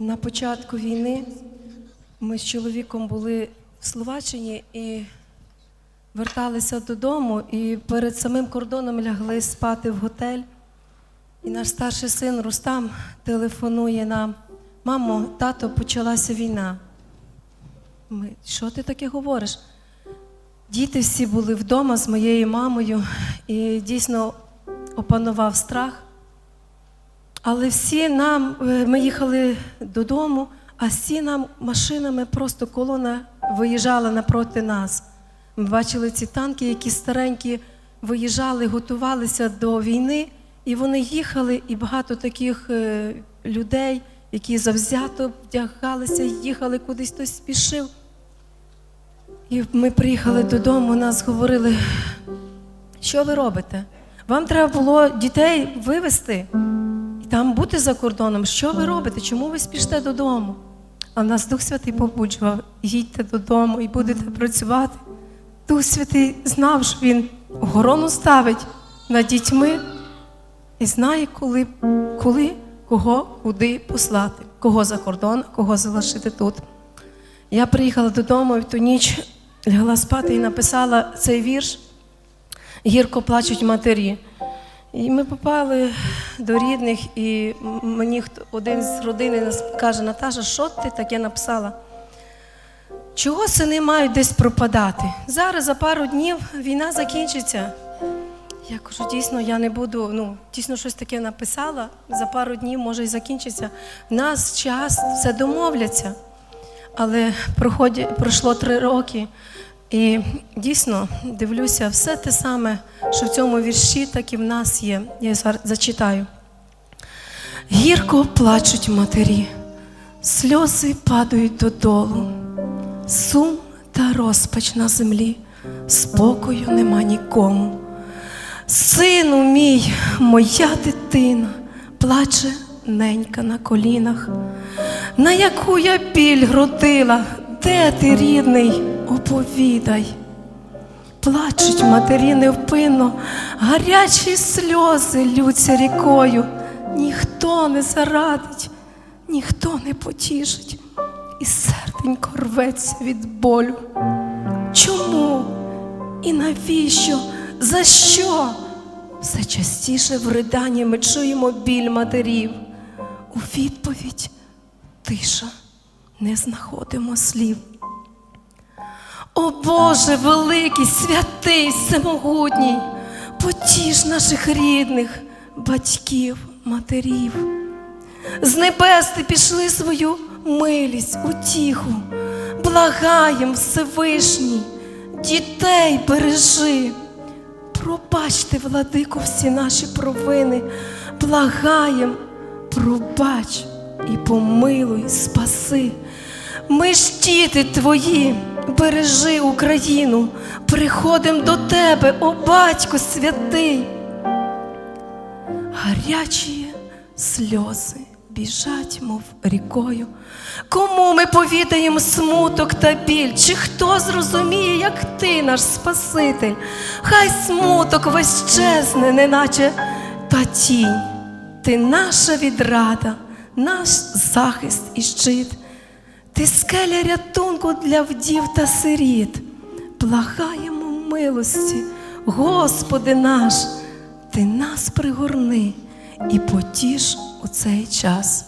На початку війни ми з чоловіком були в Словаччині і верталися додому, і перед самим кордоном лягли спати в готель. І наш старший син Рустам телефонує нам: мамо, тато, почалася війна. Ми, що ти таке говориш? Діти всі були вдома з моєю мамою, і дійсно опанував страх. Але всі нам, е, ми їхали додому, а всі нам машинами просто колона виїжджала напроти нас. Ми бачили ці танки, які старенькі виїжджали, готувалися до війни, і вони їхали, і багато таких е, людей, які завзято вдягалися, їхали кудись хтось спішив. І ми приїхали додому, нас говорили, що ви робите? Вам треба було дітей вивезти там бути за кордоном. Що ви робите? Чому ви спіште додому? А нас Дух Святий побуджував, їдьте додому і будете працювати. Дух Святий знав, що він охорону ставить над дітьми і знає, коли, коли кого куди послати, кого за кордон, кого залишити тут. Я приїхала додому і в ту ніч лягла спати і написала цей вірш Гірко плачуть матері. І ми попали до рідних, і мені один з родини каже, Наташа, що ти таке написала? Чого сини мають десь пропадати? Зараз за пару днів війна закінчиться. Я кажу, дійсно, я не буду, ну, дійсно щось таке написала, за пару днів може і закінчиться. В нас час, все домовляться. Але проході, пройшло три роки, і дійсно дивлюся, все те саме, що в цьому вірші, так і в нас є. Я зачитаю. Гірко плачуть матері, сльози падають додолу, сум та розпач на землі, спокою нема нікому. Сину мій, моя дитина, плаче ненька на колінах, на яку я біль грудила, де ти, рідний, оповідай. Плачуть матері невпинно, гарячі сльози лються рікою. Ніхто не зарадить, ніхто не потішить, і серденько рветься від болю. Чому і навіщо? За що? Все частіше в риданні ми чуємо біль матерів. У відповідь тиша, не знаходимо слів. О Боже, великий, святий, всемогутній, потіш наших рідних, батьків, матерів. З небес ти пішли свою милість, утіху, благаєм Всевишній, дітей бережи. Пробачте, владико, всі наші провини, благаєм, пробач і помилуй, спаси. Ми ж діти твої, бережи Україну, приходим до тебе, о батько святий. Гарячі сльози біжать, мов рікою. Кому ми повідаємо смуток та біль? Чи хто зрозуміє, як ти, наш Спаситель? Хай смуток весь чесне, неначе та тінь. Ти наша відрада, наш захист і щит. Ти скеля рятунку для вдів та сиріт. Благаємо милості, Господи наш, ти нас пригорни і потіш у цей час.